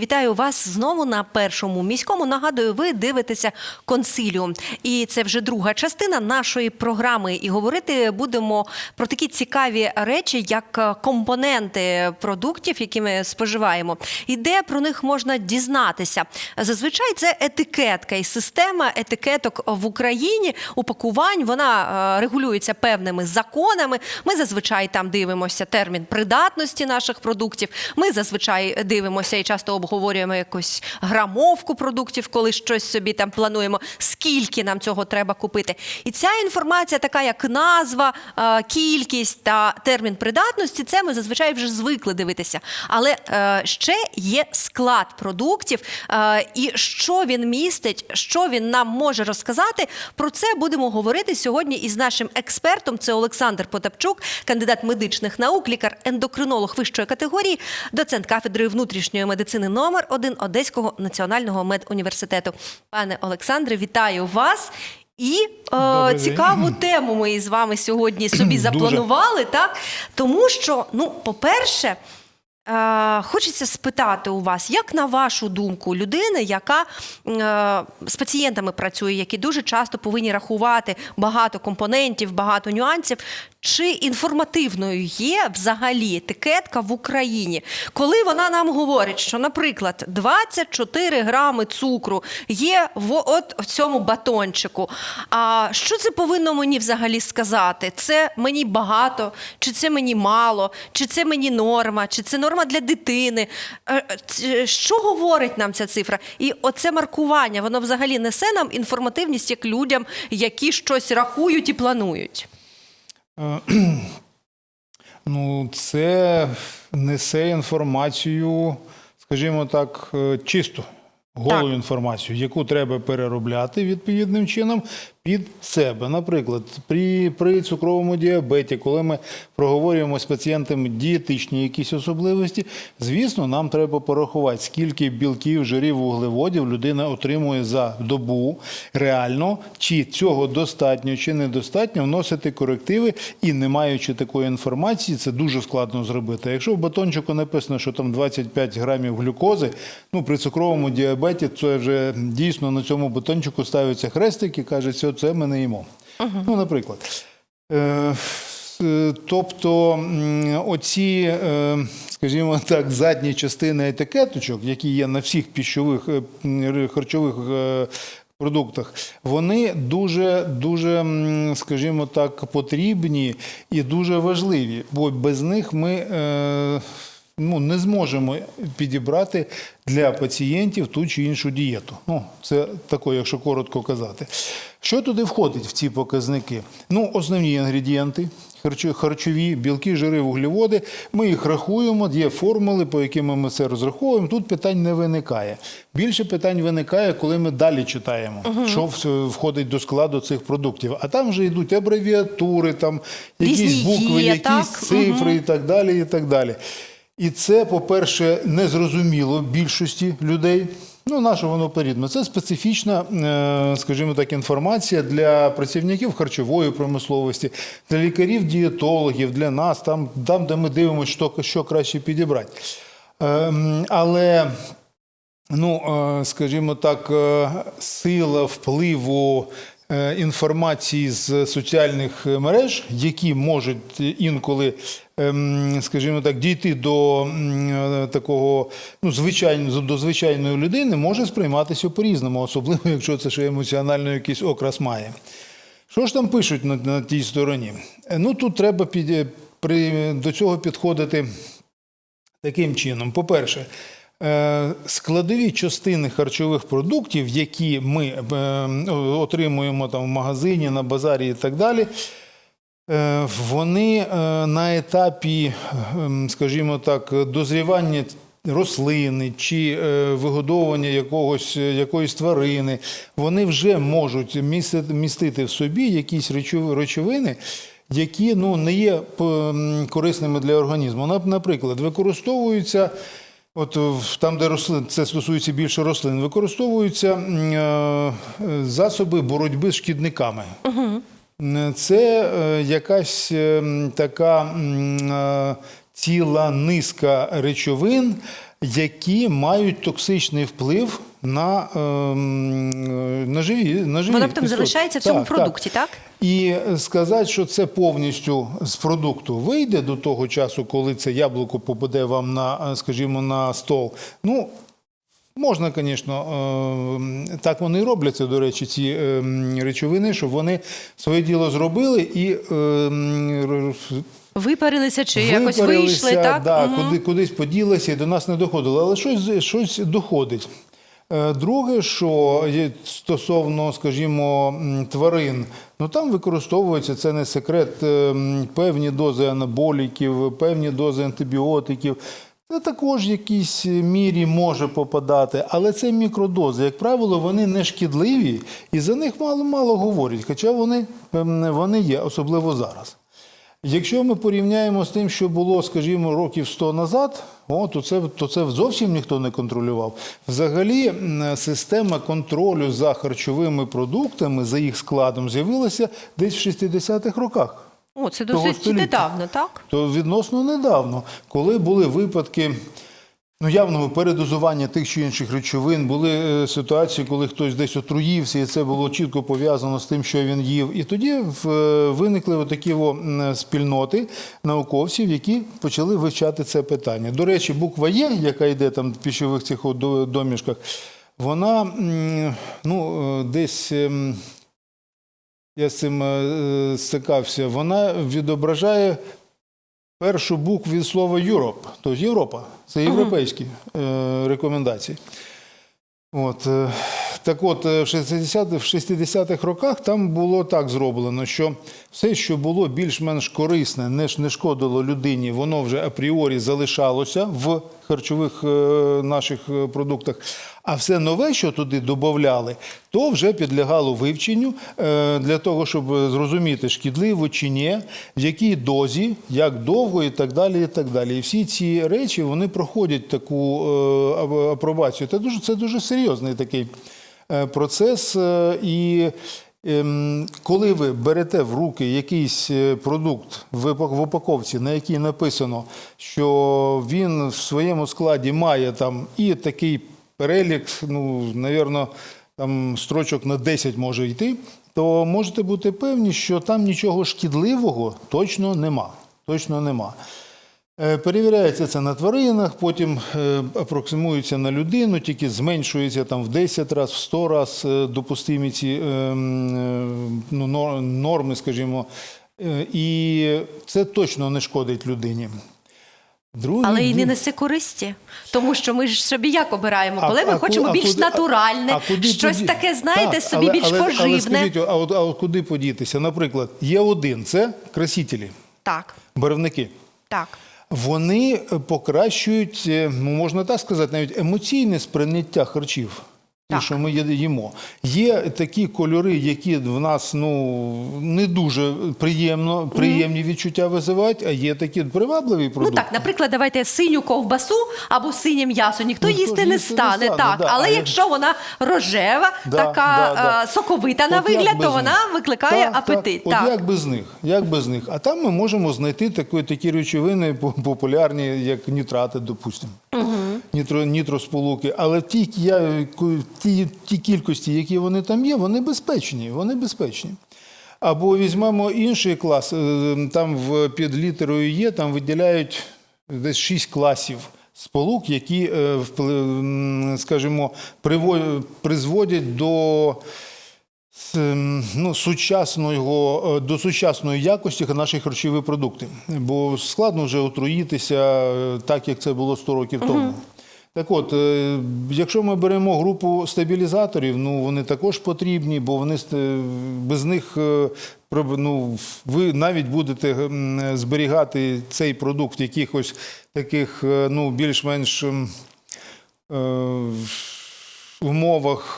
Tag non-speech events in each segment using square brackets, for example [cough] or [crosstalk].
Вітаю вас знову на першому міському. Нагадую, ви дивитеся консиліум. І це вже друга частина нашої програми. І говорити будемо про такі цікаві речі, як е, компоненти продуктів, які ми споживаємо, і де про них можна дізнатися. Зазвичай це етикетка і система етикеток в Україні упакувань. Вона е, регулюється певними законами. Ми зазвичай там дивимося термін придатності наших продуктів. Ми зазвичай дивимося і часто обговорюємо якусь грамовку продуктів, коли щось собі там плануємо, скільки нам цього треба купити. І ця інформація, така як назва, е, кількість та термін придатності, це ми зазвичай вже звикли дивитися. Але е, ще є склад продуктів, е, і що він містить, що він нам може розказати. Про це будемо говорити сьогодні із нашим експертом. Це Олександр Потапчук, кандидат медичних наук, лікар-ендокринолог вищої категорії, доцент кафедри внутрішньої медицини номер 1 Одеського національного медуніверситету. Пане Олександре, вітаю вас. І е, цікаву тему ми з вами сьогодні собі [clears throat] запланували, так? Тому що, ну, по-перше, хочеться спитати у вас, як на вашу думку, людина, яка е, з пацієнтами працює, які дуже часто повинні рахувати багато компонентів, багато нюансів, чи інформативною є взагалі етикетка в Україні, коли вона нам говорить, що, наприклад, 24 грами цукру є в от в цьому батончику. А що це повинно мені взагалі сказати? Це мені багато, чи це мені мало, чи це мені норма, чи це норма для дитини? Е, е, ц- Що говорить нам ця цифра? І оце маркування, воно взагалі несе нам інформативність як людям, які щось рахують і планують. Е, [clears throat] Ну, це несе інформацію, скажімо так, е, чисту, голу Так. інформацію, яку треба переробляти відповідним чином під себе. Наприклад, при, при цукровому діабеті, коли ми проговорюємо з пацієнтами дієтичні якісь особливості, звісно, нам треба порахувати, скільки білків, жирів, вуглеводів людина отримує за добу реально, чи цього достатньо, чи недостатньо, вносити корективи і не маючи такої інформації, це дуже складно зробити. Якщо в батончику написано, що там 25 грамів глюкози, ну при цукровому діабеті це вже дійсно на цьому батончику ставиться хрестик і каже, це, ми не їмо. Ну, наприклад. Е, Тобто оці, е, скажімо так, задні частини етикеточок, які є на всіх піщових е, харчових продуктах, вони дуже, дуже, скажімо так, потрібні і дуже важливі, бо без них ми ну, не зможемо підібрати для пацієнтів ту чи іншу дієту. Ну, це таке, якщо коротко казати. Що туди входить в ці показники? Ну, основні інгредієнти. Харчові, білки, жири, вуглеводи. Ми їх рахуємо, є формули, по яким ми це розраховуємо. Тут питань не виникає. Більше питань виникає, коли ми далі читаємо, що входить до складу цих продуктів. А там вже йдуть абревіатури, там якісь Різні букви, є, якісь так? цифри і так далі. І так далі. І це, по-перше, незрозуміло більшості людей. Ну, на що воно порідно. Це специфічна, е, скажімо так, інформація для працівників харчової промисловості, для лікарів, дієтологів, для нас, там, там де ми дивимося, що, що краще підібрати. Ем, Але ну, е, скажімо так, е, сила впливу інформації з соціальних е, мереж, які можуть інколи, ем, скажімо так, дійти до е, такого ну, звичайно, до звичайної людини, може сприйматися по-різному, особливо [laughs] якщо це ще емоціонально якийсь окрас має. Що ж там пишуть на, на тій стороні? Е, Ну тут треба під, при, до цього підходити таким чином. По-перше, е, складові частини харчових продуктів, які ми е, отримуємо там в магазині, на базарі і так далі. е, Вони е, на етапі, скажімо так, дозрівання рослини чи е, вигодовування якогось, якоїсь тварини, вони вже можуть містити в собі якісь речовини, які ну, не є корисними для організму. Наприклад, використовуються. От там, де рослин, це стосується більше рослин, використовуються е, засоби боротьби з шкідниками. Це е, якась е, така е, ціла низка речовин, які мають токсичний вплив на, ем, на живі. На живі Вона потім залишається в цьому Так, продукті, так? І сказати, що це повністю з продукту вийде до того часу, коли це яблуко попаде вам на, е, скажімо, на стол. Ну, можна, звісно, е, так вони і робляться, до речі, ці е, речовини, щоб вони своє діло зробили і Випарилися чи якось випарилися, вийшли, так? Да, Мгм. куди, кудись поділися і до нас не доходило. Але щось, щось доходить. Е, Друге, що стосовно, скажімо, тварин, ну там використовується це не секрет, е, певні дози анаболіків, певні дози антибіотиків. Це також в якійсь мірі може попадати, але це мікродози. Як правило, вони не шкідливі і за них мало-мало говорять, хоча вони, ем, вони є, особливо зараз. Якщо ми порівняємо з тим, що було, скажімо, років 100 назад, о, то, це, то це зовсім ніхто не контролював. Взагалі, система контролю за харчовими продуктами, за їх складом, з'явилася десь в 60-х роках. О, це досить недавно, так? То відносно недавно, коли були випадки ну, явного передозування тих чи інших речовин, були е, ситуації, коли хтось десь отруївся, і це було чітко пов'язано з тим, що він їв. І тоді е, виникли отакі спільноти науковців, які почали вивчати це питання. До речі, буква Є, яка йде там в пищових цих домішках, вона ну, е, десь. я з цим е, стикався, вона відображає першу букву від слова Europe, тобто Європа. Це європейські е, рекомендації. От, е, так от, е, в 60 в 60-х роках там було так зроблено, що все, що було більш-менш корисне, не не шкодило людині, воно вже апріорі залишалося в харчових е, наших е, продуктах. А все нове, що туди додавали, то вже підлягало вивченню е, для того, щоб зрозуміти, шкідливо чи ні, в якій дозі, як довго і так далі. І так далі. І всі ці речі вони проходять таку е, апробацію. Це дуже, це дуже серйозний такий е, процес. І ем, коли ви берете в руки якийсь продукт в упаковці, на якій написано, що він в своєму складі має там і такий перелік, ну, навірно, там строчок на 10 може йти, то можете бути певні, що там нічого шкідливого точно нема. Точно нема. Е, Перевіряється це на тваринах, потім е, апроксимується на людину, тільки зменшується там в 10 разів, в 100 разів допустимі ці е, м, е, ну, норми, скажімо. І це точно не шкодить людині. Другий Але і не несе користі, тому що ми ж собі як обираємо, А- коли ми а хочемо а більш куди- а- натуральне, а куди щось поді- таке, знаєте, Так, собі але- більш але, поживне. Але скажіть, а от, а от куди подітися? Наприклад, є один це красителі, Так, барвники. так. Вони покращують, е, ну, можна так сказати, навіть емоційне сприйняття харчів. Так. що ми їмо. Є такі кольори, які в нас ну, не дуже приємно, приємні відчуття визивають, а є такі привабливі продукти. Ну так, наприклад, давайте синю ковбасу або синє м'ясо ніхто Ніхто їсти не їсти не стане. стане, так, да. але А як- якщо вона рожева, Да, така да, да. е, соковита на От як вигляд, то вона них? викликає Так, апетит. Так. Так, От як без них? Як без них? А там ми можемо знайти такі, такі речовини популярні, як нітрати, допустимо. Нітро, нітросполуки. Але ті, я, ті, ті кількості, які вони там є, вони безпечні. Вони безпечні. Або візьмемо інший клас, е, там в, під літерою Є, там виділяють десь шість класів сполук, які, е, скажімо, призводять до ну, сучасного, е, до сучасної якості наші харчові продукти. Бо складно вже отруїтися е, так, як це було 100 років тому. Так от, е, якщо ми беремо групу стабілізаторів, ну вони також потрібні, бо вони без них е, ну, ви навіть будете зберігати цей продукт в якихось таких е, ну, більш-менш умовах,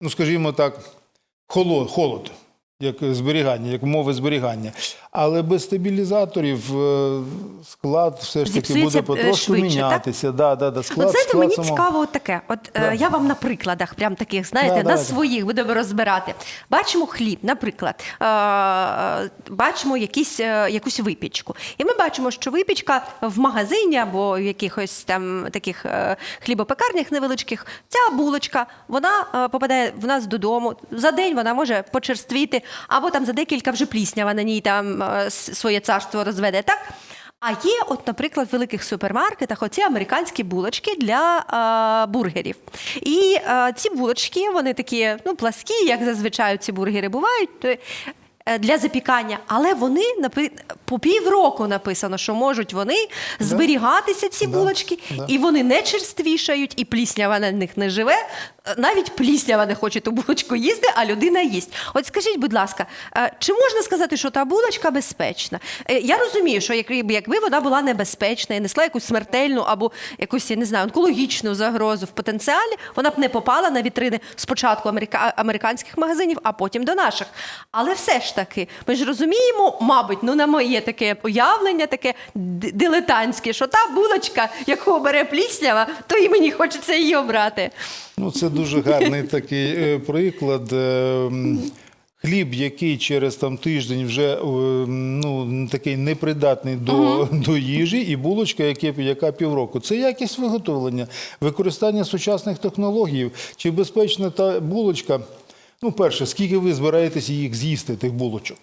ну скажімо так, холод. Як зберігання, як умови зберігання. Але без стабілізаторів е, склад все ж таки буде е, потрошку так? мінятися. Да, да, да. Склад, От знаєте, склад мені само- цікаво таке. От е, Да. я вам на прикладах, прям таких, знаєте, Да, на давайте. своїх будемо розбирати. Бачимо хліб, наприклад, бачимо якісь, якусь випічку. І ми бачимо, що випічка в магазині або в якихось там таких хлібопекарнях невеличких, ця булочка, вона попадає в нас додому. За день вона може почерствіти, або там за декілька вже пліснява на ній там е, своє царство розведе. Так? А є, от, наприклад, в великих супермаркетах оці американські булочки для е, бургерів. І е, ці булочки, вони такі ну, пласкі, як зазвичай ці бургери бувають. Для запікання, але вони по півроку написано, що можуть вони зберігатися ці Да, булочки, да. і вони не черствішають, і пліснява на них не живе. Навіть пліснява не хоче ту булочку їсти, а людина їсть. От скажіть, будь ласка, е, чи можна сказати, що та булочка безпечна? Е, Я розумію, що якби, вона була небезпечна і несла якусь смертельну або якусь, я не знаю, онкологічну загрозу в потенціалі, вона б не попала на вітрини спочатку американських магазинів, а потім до наших. Але все ж таки, ми ж розуміємо, мабуть, ну на моє таке уявлення, таке дилетантське, що та булочка, яку бере пліснява, то і мені хочеться її обрати. Ну, це дуже гарний такий е, приклад. Е, Хліб, який через там тиждень вже е, ну, такий непридатний до, до їжі, і булочка, яке- яка півроку. Це якість виготовлення, використання сучасних технологій. Чи безпечна та булочка? Ну, перше, скільки ви збираєтесь їх з'їсти, тих булочок?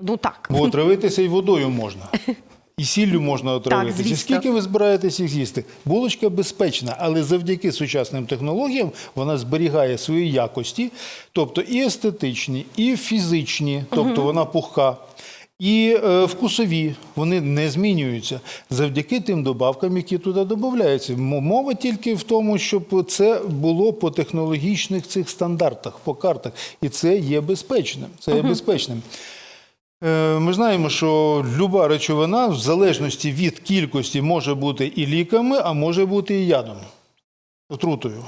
Ну так. Бо отравитися і водою можна. [laughs] І сіллю можна отравитися. звісно. Скільки ви збираєтесь їх з'їсти? Булочка безпечна, але завдяки сучасним технологіям вона зберігає свої якості, тобто і естетичні, і фізичні, тобто вона пухка. І е, вкусові вони не змінюються завдяки тим добавкам, які туди додаються. Мова тільки в тому, щоб це було по технологічних цих стандартах, по картах, і це є безпечним. Це є безпечним. Е, Ми знаємо, що люба речовина, в залежності від кількості, може бути і ліками, а може бути і ядом, отрутою.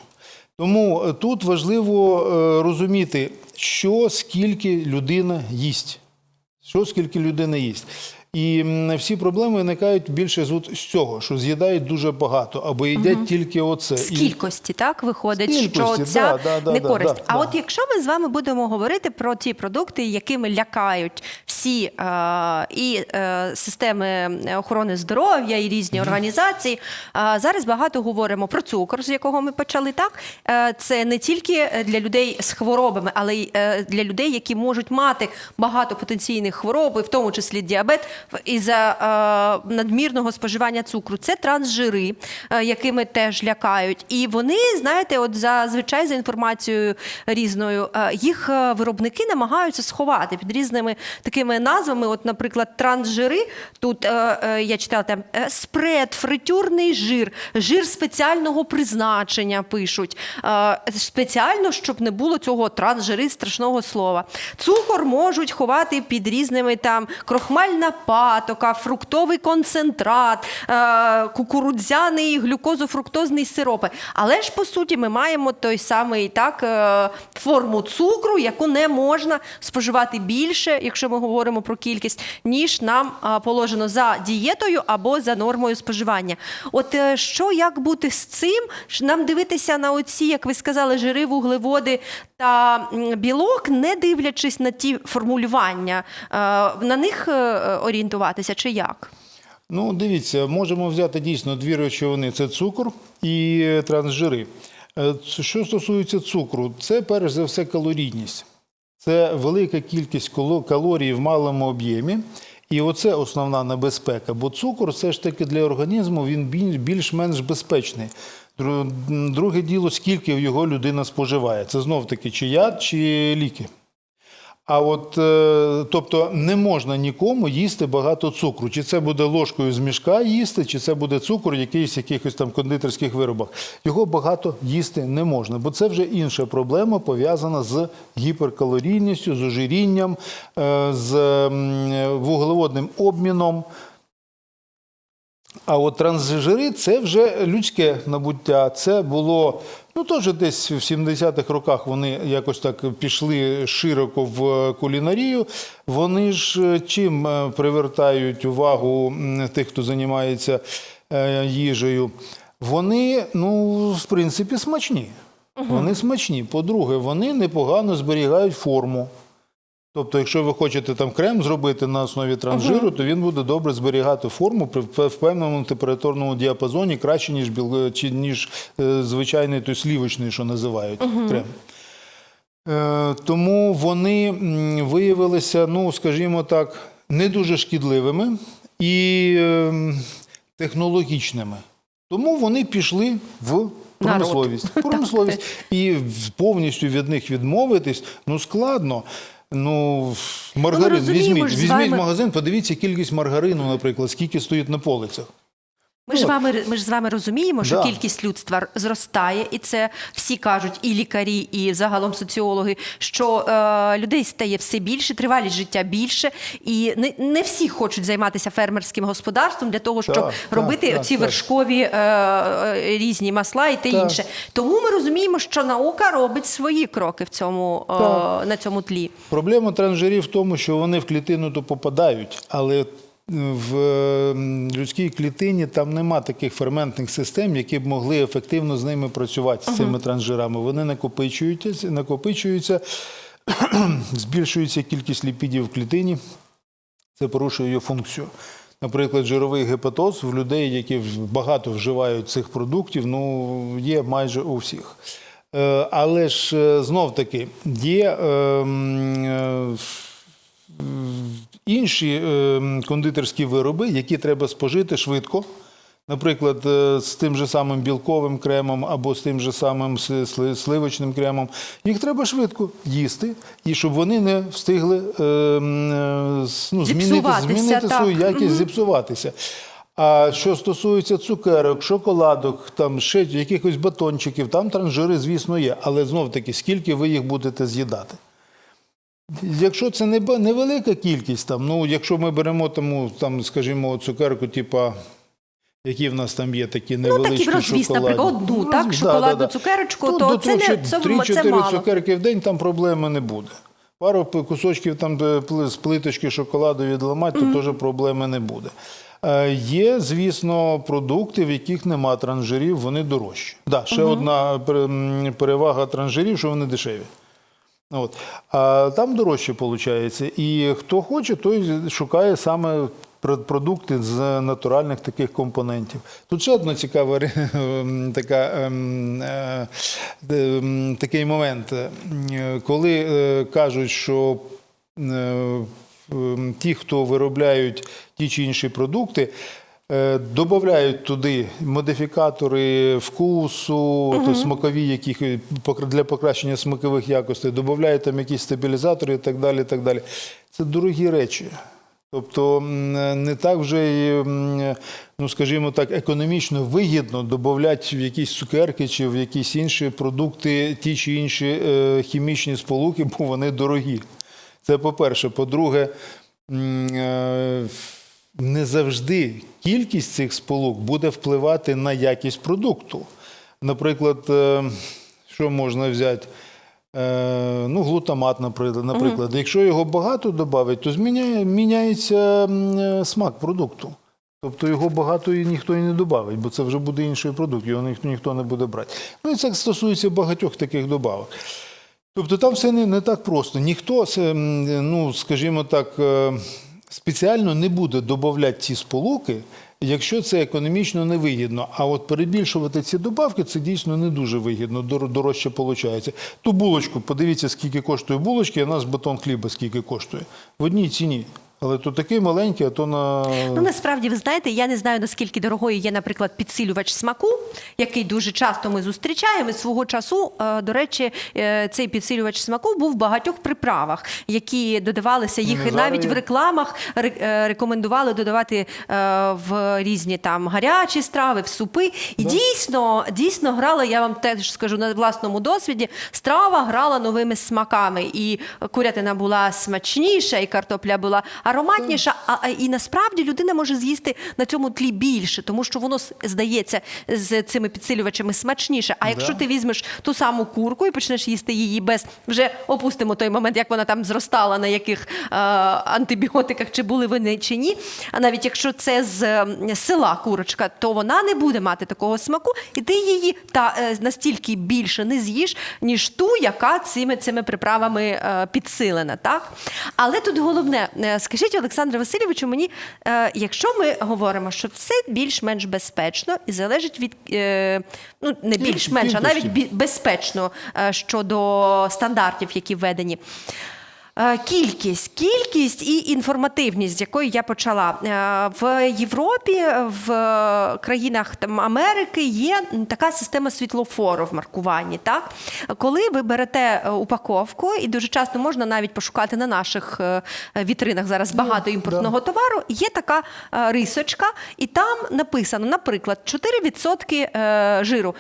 Тому е, тут важливо е, розуміти, що скільки людина їсть. Що скільки людина їсть. І всі проблеми виникають більше з, цього, що з'їдають дуже багато або їдять тільки оце. З І- кількості, так виходить, З кількості, що ця да, да, да, не да, користь. да, а да. от якщо ми з вами будемо говорити про ті продукти, якими лякають всі е, і е, системи охорони здоров'я, і різні організації, е, зараз багато говоримо про цукор, з якого ми почали. Так е, це не тільки для людей з хворобами, але й е, для людей, які можуть мати багато потенційних хвороб, в тому числі діабет, із за е, надмірного споживання цукру. Це трансжири, е, якими теж лякають. І вони, знаєте, от зазвичай за інформацією різною, е, їх виробники намагаються сховати під різними такими назвами. От, наприклад, трансжири. Тут я читала там спред, фритюрний жир, жир спеціального призначення пишуть. Спеціально, щоб не було цього трансжири страшного слова. Цукор можуть ховати під різними там крохмальна патока, фруктовий концентрат, е, кукурудзяний глюкозофруктозний сиропи. Але ж по суті ми маємо той самий так е, форму цукру, яку не можна споживати більше, якщо ми говоримо про кількість, ніж нам е, положено за дієтою або за нормою споживання. От що як бути з цим? Нам дивитися на оці, як ви сказали, жири, вуглеводи та білок, не дивлячись на ті формулювання, на них е, орієнтуватися чи як? Ну, дивіться, можемо взяти дійсно дві речовини: це цукор і е, трансжири. Е, Що стосується цукру, це перш за все калорійність. Це велика кількість кало- калорій в малому об'ємі. І оце основна небезпека. Бо цукор все ж таки для організму він більш-менш безпечний. Друге діло, скільки його людина споживає. Це знов таки чи яд, чи ліки. А от, е, тобто, не можна нікому їсти багато цукру. Чи це буде ложкою з мішка їсти, чи це буде цукор якийсь якихось там кондитерських виробах. Його багато їсти не можна, бо це вже інша проблема, пов'язана з гіперкалорійністю, з ожирінням, е, з вуглеводним обміном. А от трансжири це вже людське набуття. Це було Ну, теж десь в 70-х роках вони якось так пішли широко в кулінарію. Вони ж е, чим е, привертають увагу тих, хто займається е, їжею? Вони, ну, в принципі, смачні. Вони смачні. По-друге, вони непогано зберігають форму. Тобто, якщо ви хочете там крем зробити на основі транжиру, то він буде добре зберігати форму при в певному температурному діапазоні краще, ніж біл... чи ніж е, звичайний той слівочний, що називають крем. Е, тому вони виявилися, ну, скажімо так, не дуже шкідливими і е, технологічними. Тому вони пішли в промисловість. [laughs] Промисловість. І повністю від них відмовитись ну складно. Ну, маргарин, ну, візьміть, візьміть вами- магазин, подивіться кількість маргарину, наприклад, скільки стоїть на полицях. Ми ж, Ну, вами, ми ж з вами розуміємо, що Да. кількість людства зростає, і це всі кажуть, і лікарі, і загалом соціологи, що е, людей стає все більше, тривалість життя більше, і не, не всі хочуть займатися фермерським господарством для того, щоб Так, робити так, ці так. вершкові е, е, різні масла і те Так. інше. Тому ми розуміємо, що наука робить свої кроки в цьому е, Так. на цьому тлі. Проблема транжирів в тому, що вони в клітину то попадають, але в людській клітині там нема таких ферментних систем, які б могли ефективно з ними працювати з цими транжирами. Вони накопичуються, накопичуються, [clears throat] збільшується кількість ліпідів в клітині. Це порушує її функцію. Наприклад, жировий гепатоз в людей, які багато вживають цих продуктів, ну, є майже у всіх. Е, Але ж е, знов таки є е, е, інші е, кондитерські вироби, які треба спожити швидко. Наприклад, е, з тим же самим білковим кремом або з тим же самим сливочним кремом. Їх треба швидко їсти, і щоб вони не встигли е, ну, змінити, змінити так. свою якість, зіпсуватися. А що стосується цукерок, шоколадок, там ще якихось батончиків, там транжири, звісно, є. Але знов таки, скільки ви їх будете з'їдати? Якщо це не невелика кількість, там, ну, якщо ми беремо тому, там, скажімо, цукерку, типа, які в нас там є такі Ну, невеличкі такі в розвіз, шоколадні. наприклад, одну, Ну, так, да, шоколадну да, да. цукерочку, Ну, то до це не- це- це 3-4 мало. цукерки в день, там проблеми не буде. Пару кусочків там з плиточки шоколаду відламати, то теж проблеми не буде. Е, Є, звісно, продукти, в яких нема транжирів, вони дорожчі. Да, ще одна пере- м, перевага транжирів, що вони дешеві. От. А там дорожче виходить. І хто хоче, той шукає саме пр- продукти з натуральних таких компонентів. Тут ще одна цікава ем, така, ем, е, ем, такий момент. Е, Коли е, кажуть, що ті, хто виробляють ті чи інші продукти, додають туди модифікатори вкусу, то смакові, які для покращення смакових якостей, додають там якісь стабілізатори і так далі. І так далі. Це дорогі речі. Тобто не так вже, і, ну скажімо так, економічно вигідно додати в якісь цукерки чи в якісь інші продукти ті чи інші е, хімічні сполуки, бо вони дорогі. Це по-перше. По-друге, е, не завжди кількість цих сполук буде впливати на якість продукту. Наприклад, е, що можна взяти? Е, ну, глутамат, наприклад. наприклад. Якщо його багато додати, то зміняє, міняється е, смак продукту. Тобто його багато і ніхто і не додавить, бо це вже буде інший продукт, його ніхто, ніхто не буде брати. Ну і це стосується багатьох таких добавок. Тобто там все не, не так просто. Ніхто, ну, скажімо так, спеціально не буде додавати ці сполуки, якщо це економічно невигідно. А от перебільшувати ці добавки це дійсно не дуже вигідно, дор- дорожче виходить. Ту булочку, подивіться, скільки коштує булочки, а у нас батон хліба скільки коштує. В одній ціні. Але то такий маленький, а то на. Ну насправді ви знаєте, я не знаю наскільки дорогою є, наприклад, підсилювач смаку, який дуже часто ми зустрічаємо. І Свого часу, е, до речі, е, цей підсилювач смаку був в багатьох приправах, які додавалися їх Ну, навіть є. в рекламах е, рекомендували додавати в різні там гарячі страви, в супи. І дійсно, дійсно грала. Я вам теж скажу на власному досвіді. Страва грала новими смаками, і курятина була смачніша, і картопля була ароматніша, а, і насправді людина може з'їсти на цьому тлі більше, тому що воно здається з цими підсилювачами смачніше. А якщо ти візьмеш ту саму курку і почнеш їсти її без вже опустимо той момент, як вона там зростала, на яких е, антибіотиках, чи були вони чи ні. А навіть якщо це з села курочка, то вона не буде мати такого смаку, і ти її та е, настільки більше не з'їш, ніж ту, яка цими цими приправами е, підсилена. Так? Але тут головне, е, скажіть, Олександре Васильовичу, мені, е, якщо ми говоримо, що все більш-менш безпечно і залежить від е, ну не більш-менш, а навіть безпечно е, щодо стандартів, які введені. Е, Кількість, кількість і інформативність, з якої я почала. Е, в Європі, в е, країнах там Америки є така система світлофору в маркуванні. Так, коли ви берете упаковку, і дуже часто можна навіть пошукати на наших вітринах зараз багато імпортного товару, є така рисочка, і там написано, наприклад, 4% е, жиру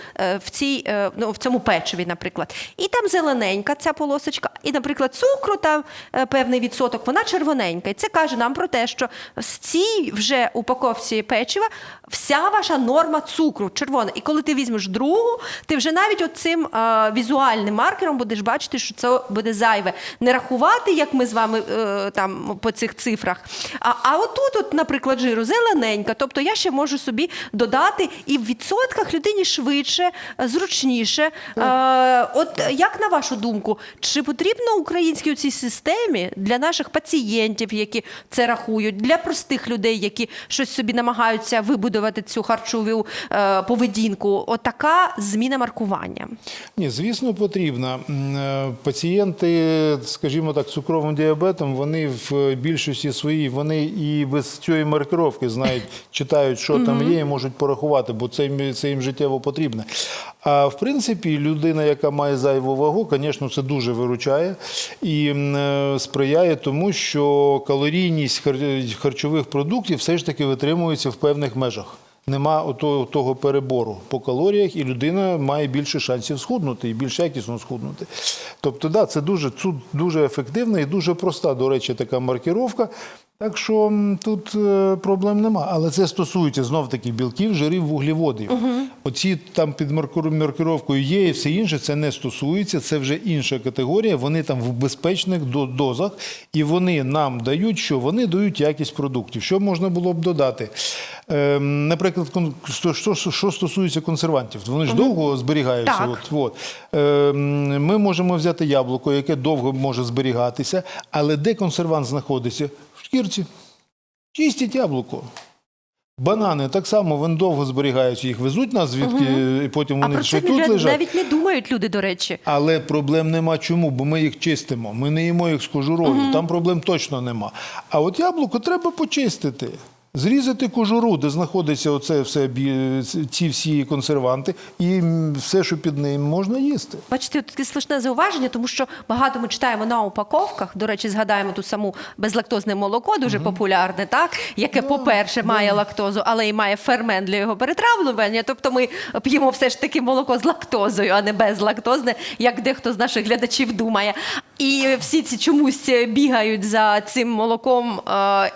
в цій ну, в цьому печиві, наприклад, і там зелененька ця полосочка, і, наприклад, цукру там певний відсоток, вона червоненька. І це каже нам про те, що в цій вже упаковці печива вся ваша норма цукру червона. І коли ти візьмеш другу, ти вже навіть оцим е, візуальним маркером будеш бачити, що це буде зайве. Не рахувати, як ми з вами е, там по цих цифрах. А, а отут, от, наприклад, жиру зелененька. Тобто я ще можу собі додати і в відсотках людині швидше, зручніше. Е, от як на вашу думку, чи потрібно українській у цій системі для наших пацієнтів, які це рахують, для простих людей, які щось собі намагаються вибудувати цю харчову е, поведінку, отака зміна маркування? Ні, звісно, потрібна. Е, Пацієнти, скажімо так, з цукровим діабетом, вони в більшості своїй, вони і без цієї маркировки знають, читають, що там є, і можуть порахувати, бо це, їм- це їм життєво потрібно. А в принципі, людина, яка має зайву вагу, звісно, це дуже виручає і е, сприяє тому, що калорійність харчових продуктів все ж таки витримується в певних межах. Нема того перебору по калоріях, і людина має більше шансів схуднути і більш якісно схуднути. Тобто, да, це дуже, це дуже ефективна і дуже проста, до речі, така маркіровка. Так що тут е, проблем нема. Але це стосується знов таки білків, жирів, вуглеводів. Оці там під маркировкою є і все інше, це не стосується, це вже інша категорія. Вони там в безпечних дозах, і вони нам дають, що вони дають якість продуктів. Що можна було б додати? Ем, наприклад, що, що, стосується консервантів, вони ж довго зберігаються. Так. От, от. Ем, ми можемо взяти яблуко, яке довго може зберігатися, але де консервант знаходиться? Шкірці. Чистять яблуко. Банани так само вони довго зберігаються, їх везуть нас звідки, і потім А вони про ще це тут навіть, лежать. навіть не думають люди, до речі. Але проблем нема чому, бо ми їх чистимо. Ми не їмо їх з кожурою. Там проблем точно нема. А от яблуко треба почистити. Зрізати кожуру, де знаходиться оце все ці всі консерванти, і все, що під ним, можна їсти. Бачите, таке слушне зауваження, тому що багато ми читаємо на упаковках. До речі, згадаємо ту саму безлактозне молоко, дуже популярне, так яке, по-перше, має лактозу, але і має фермент для його перетравлювання. Тобто ми п'ємо все ж таки молоко з лактозою, а не безлактозне, як дехто з наших глядачів думає. І всі ці чомусь бігають за цим молоком,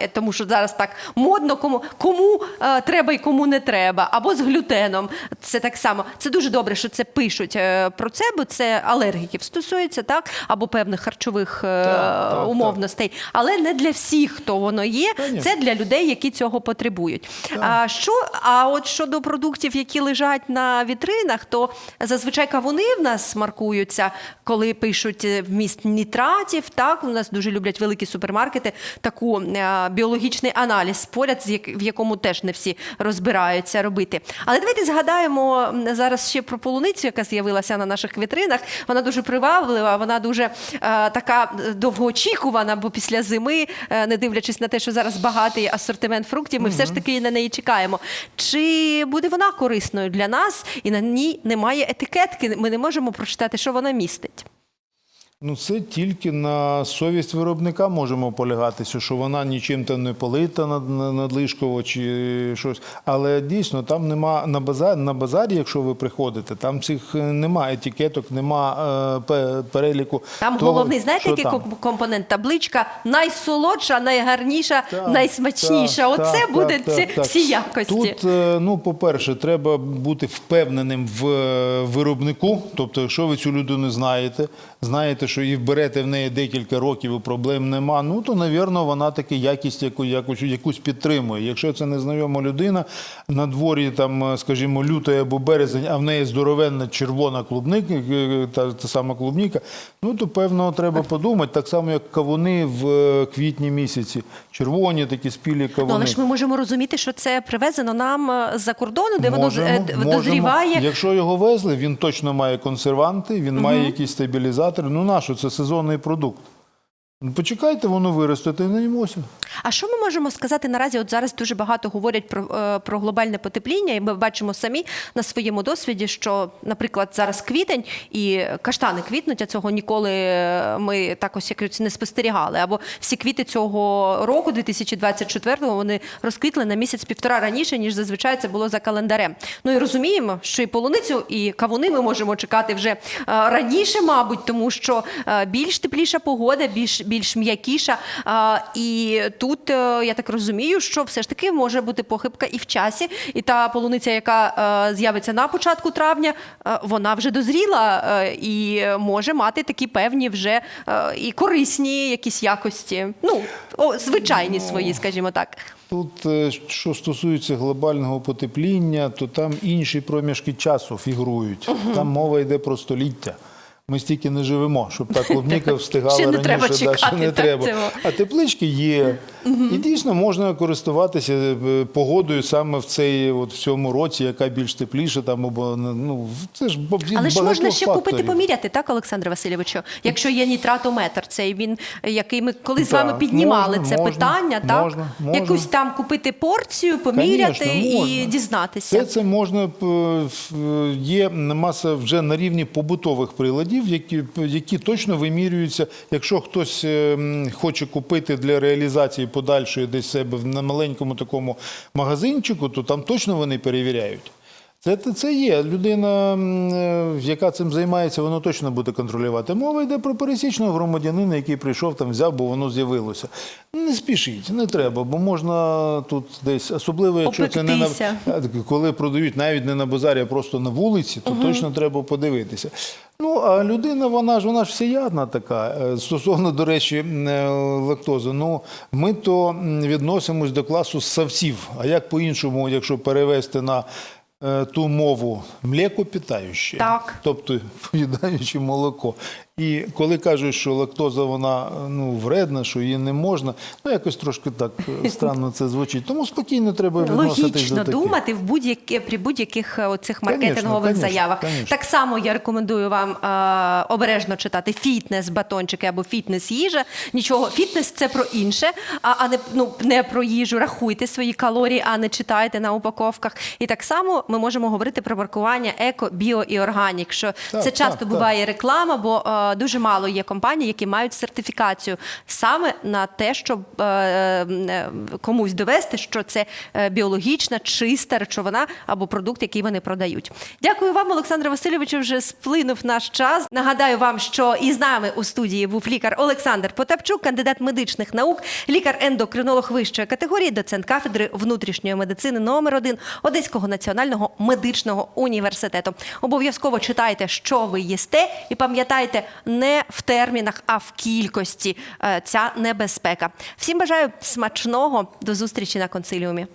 е, тому що зараз так модно, кому, кому е, треба і кому не треба, або з глютеном. Це так само. Це дуже добре, що це пишуть е, про це, бо це алергіків стосується, так, або певних харчових е, Так, так, умовностей. Але не для всіх, хто воно є. Конечно. Це для людей, які цього потребують. А що а от щодо продуктів, які лежать на вітринах, то зазвичай кавуни в нас маркуються, коли пишуть е, вміст нітратів. Так у нас дуже люблять великі супермаркети таку е, біологічний аналіз поряд, з в якому теж не всі розбираються робити. Але давайте згадаємо зараз ще про полуницю, яка з'явилася на наших вітринах. Вона дуже приваблива, вона дуже е, така е, довгоочікувана, бо після зими, е, не дивлячись на те, що зараз багатий асортимент фруктів, ми все ж таки на неї чекаємо. Чи буде вона корисною для нас і на ній немає етикетки? Ми не можемо прочитати, що вона містить. Ну, це тільки на совість виробника можемо полягатися, що вона нічим там не полита над- надлишково чи щось. Але дійсно там нема на базарі, на базарі, якщо ви приходите, там цих е, нема етикеток, нема е, переліку. Там того, головний, знаєте, який там. компонент? Табличка найсолодша, найгарніша, Так, найсмачніша. так, Оце так, буде так, ці так, так. всі якості. Тут, е, ну, по-перше, треба бути впевненим в е, виробнику. Тобто, якщо ви цю людину знаєте, знаєте, що і берете в неї декілька років і проблем нема, ну то, навірно, вона таки якість яку, якусь, якусь підтримує. Якщо це незнайома людина, на дворі, там, е, скажімо, лютий або березень, а в неї здоровенна червона клубника, е, та, та сама клубніка, ну то певно треба подумати, так само, як кавуни в е, квітні місяці. Червоні такі спілі кавуни. Ну, але ж ми можемо розуміти, що це привезено нам е, з-за кордону, де воно Можемо, е, д- можемо. дозріває. Якщо його везли, він точно має консерванти, він має якісь стабілізатори. Ну нащо це сезонний продукт? Ну, Почекайте, воно виросте, та й наїмося. А що ми можемо сказати наразі? От зараз дуже багато говорять про, е, про глобальне потепління, і ми бачимо самі на своєму досвіді, що, наприклад, зараз квітень і каштани квітнуть, а цього ніколи е, ми так ось якось не спостерігали. Або всі квіти цього року, 2024-го, вони розквітли на місяць-півтора раніше, ніж зазвичай це було за календарем. Ну і розуміємо, що і полуницю, і кавуни ми можемо чекати вже е, раніше, мабуть, тому що більш тепліша погода, більш більш м'якіша. І тут е, я так розумію, що все ж таки може бути похибка і в часі. І та полуниця, яка е, з'явиться на початку травня, е, вона вже дозріла і може мати такі певні вже і корисні якісь якості. Ну, звичайні свої, скажімо так. Тут, що стосується глобального потепління, то там інші проміжки часу фігурують. Там мова йде про століття. Ми стільки не живемо, щоб та клубніка [laughs] встигала Ще не раніше. треба да, ще чекати, не так, треба. цього. А теплички є. І дійсно можна користуватися е, погодою саме в цей от в цьому році, яка більш тепліша, там або ну це ж Але ж можна ще купити поміряти, так, Олександр Васильовичу? Якщо є нітратометр, цей він, який ми колись з вами піднімали можна, це можна, питання, так? можна, можна. Якусь там купити порцію, поміряти Конечно, і дізнатися. Все це можна е, є маса вже на рівні побутових приладів, які, які точно вимірюються. Якщо хтось е, хоче купити для реалізації подальшої десь себе на маленькому такому магазинчику, то там точно вони перевіряють. Це, це є. Людина, е, яка цим займається, воно точно буде контролювати. Мова йде про пересічного громадянина, який прийшов, там взяв, бо воно з'явилося. Не спішіть, не треба, бо можна тут десь, особливо якщо це не на коли продають навіть не на базарі, а просто на вулиці, то точно треба подивитися. Ну, а людина, вона ж вона ж всеядна така. Е, Стосовно, до речі, е, лактози, ну ми то відносимось до класу ссавців. А як по-іншому, якщо перевести на ту мову млекопітаюче, Так. тобто [laughs] поїдаючи молоко. І коли кажуть, що лактоза вона ну, вредна, що її не можна, ну якось трошки так е, [laughs] странно це звучить. Тому спокійно треба відноситись Логічно до таких. думати в будь-які при будь-яких е, оцих маркетингових конечно, заявах. конечно. Так само я рекомендую вам е, обережно читати фітнес-батончики або фітнес-їжа. Нічого, фітнес це про інше, а, а не ну не про їжу. Рахуйте свої калорії, а не читайте на упаковках. І так само ми можемо говорити про маркування еко, біо і органік. Що Так, це часто так, так. буває реклама, бо е, дуже мало є компаній, які мають сертифікацію саме на те, щоб е, е, комусь довести, що це е, біологічна, чиста речовина або продукт, який вони продають. Дякую вам, Олександр Васильовичу. Вже сплинув наш час. Нагадаю вам, що і з нами у студії був лікар Олександр Потапчук, кандидат медичних наук, лікар-ендокринолог вищої категорії, доцент кафедри внутрішньої медицини номер 1 Одеського національного медичного університету. Обов'язково читайте, що ви їсте, і пам'ятайте, не в термінах, а в кількості е, ця небезпека. Всім бажаю смачного до зустрічі на консиліумі.